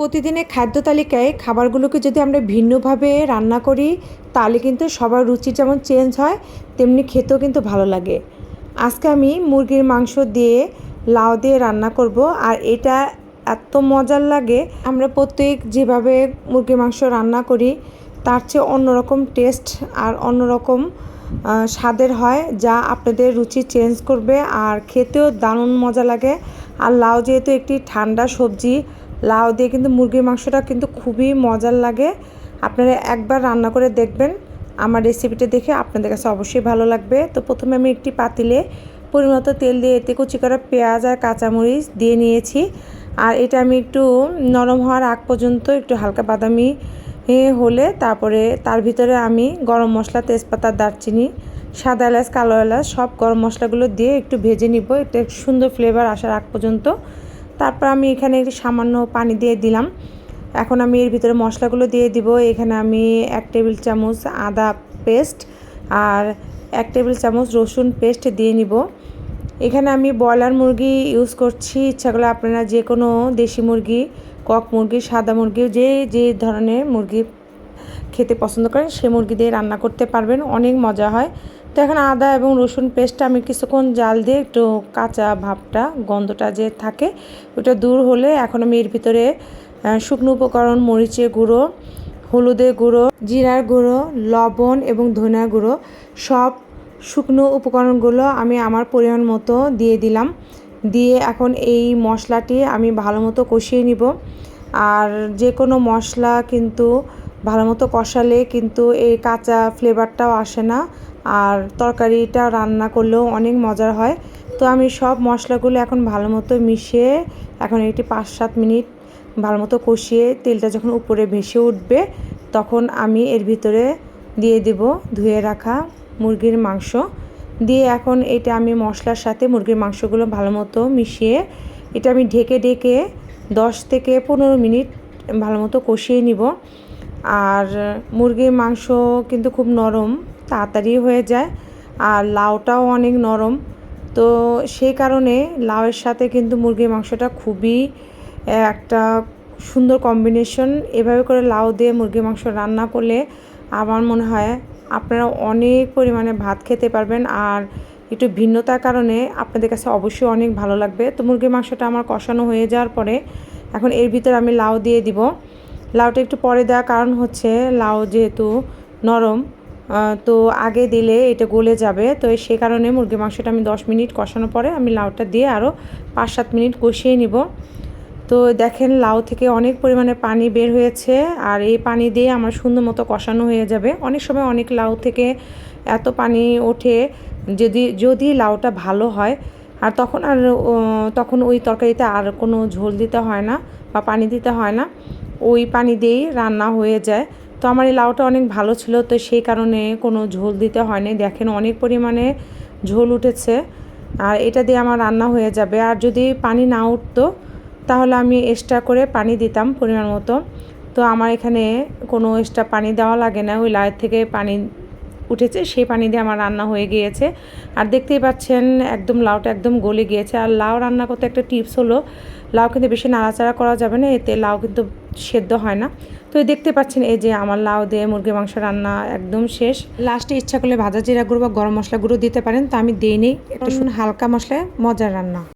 প্রতিদিনের খাদ্য তালিকায় খাবারগুলোকে যদি আমরা ভিন্নভাবে রান্না করি, তাহলে কিন্তু সবার রুচি যেমন চেঞ্জ হয়, তেমনি খেতেও কিন্তু ভালো লাগে। আজকে আমি মুরগির মাংস দিয়ে লাউ দিয়ে রান্না করব, আর এটা এত মজার লাগে। আমরা প্রত্যেক যেভাবে মুরগির মাংস রান্না করি, তার চেয়ে অন্যরকম টেস্ট আর অন্যরকম স্বাদের হয়, যা আপনাদের রুচি চেঞ্জ করবে, আর খেতেও দারুণ মজা লাগে। আর লাউ যেহেতু একটি ঠান্ডা সবজি লাউ দিয়ে কিন্তু মুরগির মাংসটা কিন্তু খুবই মজার লাগে। আপনারা একবার রান্না করে দেখবেন। আমার রেসিপিটা দেখে আপনাদের কাছে অবশ্যই ভালো লাগবে। তো প্রথমে আমি একটি পাতিলে পরিণত তেল দিয়ে এতে কুচি করা পেঁয়াজ আর কাঁচামরিচ দিয়ে নিয়েছি। আর এটা আমি একটু নরম হওয়ার আগ পর্যন্ত একটু হালকা বাদামি হলে তারপরে তার ভিতরে আমি গরম মশলা, তেজপাতা, দারচিনি, সাদা এলাচ, কালো এলাচ সব গরম মশলাগুলো দিয়ে একটু ভেজে নিব। এটা একটু সুন্দর ফ্লেভার আসার আগ পর্যন্ত। তারপর আমি এখানে একটু সামান্য পানি দিয়ে দিলাম। এখন আমি এর ভিতরে মশলাগুলো দিয়ে দিব। এখানে আমি এক টেবিল চামচ আদা পেস্ট আর এক টেবিল চামচ রসুন পেস্ট দিয়ে নিব। এখানে আমি ব্রয়লার মুরগি ইউজ করছি। ইচ্ছা করলে আপনারা যে কোনো দেশি মুরগি, কক মুরগি, সাদা মুরগি, যে যে ধরনের মুরগি খেতে পছন্দ করেন, সে মুরগি দিয়ে রান্না করতে পারবেন। অনেক মজা হয়। তো এখন আদা এবং রসুন পেস্টটা আমি কিছুক্ষণ জাল দিয়ে একটু কাঁচা ভাবটা, গন্ধটা যে থাকে, ওটা দূর হলে এখন আমি এর ভিতরে শুকনো উপকরণ, মরিচের গুঁড়ো, হলুদের গুঁড়ো, জিরার গুঁড়ো, লবণ এবং ধনিয়া গুঁড়ো, সব শুকনো উপকরণগুলো আমি আমার পরিমাণ মতো দিয়ে দিলাম। দিয়ে এখন এই মশলাটি আমি ভালো মতো কষিয়ে নিব। আর যে কোনো মশলা কিন্তু ভালো মতো কষালে কিন্তু এই কাঁচা ফ্লেভারটাও আসে না। আর তরকারিটা রান্না করলেও অনেক মজার হয়। তো আমি সব মশলাগুলো এখন ভালো মতো মিশিয়ে এখন একটি পাঁচ সাত মিনিট ভালো মতো কষিয়ে তেলটা যখন উপরে ভেসে উঠবে তখন আমি এর ভিতরে দিয়ে দেব ধুয়ে রাখা মুরগির মাংস। দিয়ে এখন এটা আমি মশলার সাথে মুরগির মাংসগুলো ভালো মতো মিশিয়ে এটা আমি ঢেকে ঢেকে দশ থেকে পনেরো মিনিট ভালো মতো কষিয়ে নিব। আর মুরগির মাংস কিন্তু খুব নরম, তাড়াতাড়ি হয়ে যায়। আর লাউটাও অনেক নরম। তো সেই কারণে লাউয়ের সাথে কিন্তু মুরগির মাংসটা খুবই একটা সুন্দর কম্বিনেশন এভাবে করে লাউ দিয়ে মুরগির মাংস রান্না করলে আমার মনে হয় আপনারা অনেক পরিমাণে ভাত খেতে পারবেন। আর একটু ভিন্নতার কারণে আপনাদের কাছে অবশ্যই অনেক ভালো লাগবে। তো মুরগির মাংসটা আমার কষানো হয়ে যাওয়ার পরে এখন এর ভিতরে আমি লাউ দিয়ে দিব। লাউটা একটু পরে দেওয়ার কারণ হচ্ছে লাউ যেহেতু নরম তো আগে দিলে এটা গলে যাবে। তো সে কারণে মুরগির মাংসটা আমি দশ মিনিট কষানোর পরে আমি লাউটা দিয়ে আরও পাঁচ সাত মিনিট কষিয়ে নিব। তো দেখেন লাউ থেকে অনেক পরিমাণে পানি বের হয়েছে আর এই পানি দিয়ে আমার সুন্দর মতো কষানো হয়ে যাবে। অনেক সময় অনেক লাউ থেকে এত পানি ওঠে যদি যদি লাউটা ভালো হয় আর তখন আর তখন ওই তরকারিতে আর কোনো ঝোল দিতে হয় না বা পানি দিতে হয় না। ওই পানি দিয়েই রান্না হয়ে যায়। তো আমার এই লাউটা অনেক ভালো ছিল, তো সেই কারণে কোনো ঝোল দিতে হয়নি। দেখেন অনেক পরিমাণে ঝোল উঠেছে আর এটা দিয়ে আমার রান্না হয়ে যাবে। আর যদি পানি না উঠতো, তাহলে আমি এক্সট্রা করে পানি দিতাম পরিমাণ মতো। তো আমার এখানে কোনো এক্সট্রা পানি দেওয়া লাগে না, ওই লাইট থেকে পানি উঠেছে সেই পানি দিয়ে আমার রান্না হয়ে গিয়েছে। আর দেখতেই পাচ্ছেন একদম লাউটা একদম গলে গিয়েছে। আর লাউ রান্না করতে একটা টিপস হলো লাউ কিন্তু বেশি নাড়াচাড়া করা যাবে না এতে লাউ কিন্তু সেদ্ধ হয় না। তো এই দেখতে পাচ্ছেন এই যে আমার লাউ দিয়ে মুরগির মাংস রান্না একদম শেষ। লাস্টে ইচ্ছা করলে ভাজা জিরা গুঁড়ো বা গরম মশলা গুঁড়ো দিতে পারেন তো আমি দিই নেই একটা শুন হালকা মশলায় মজার রান্না।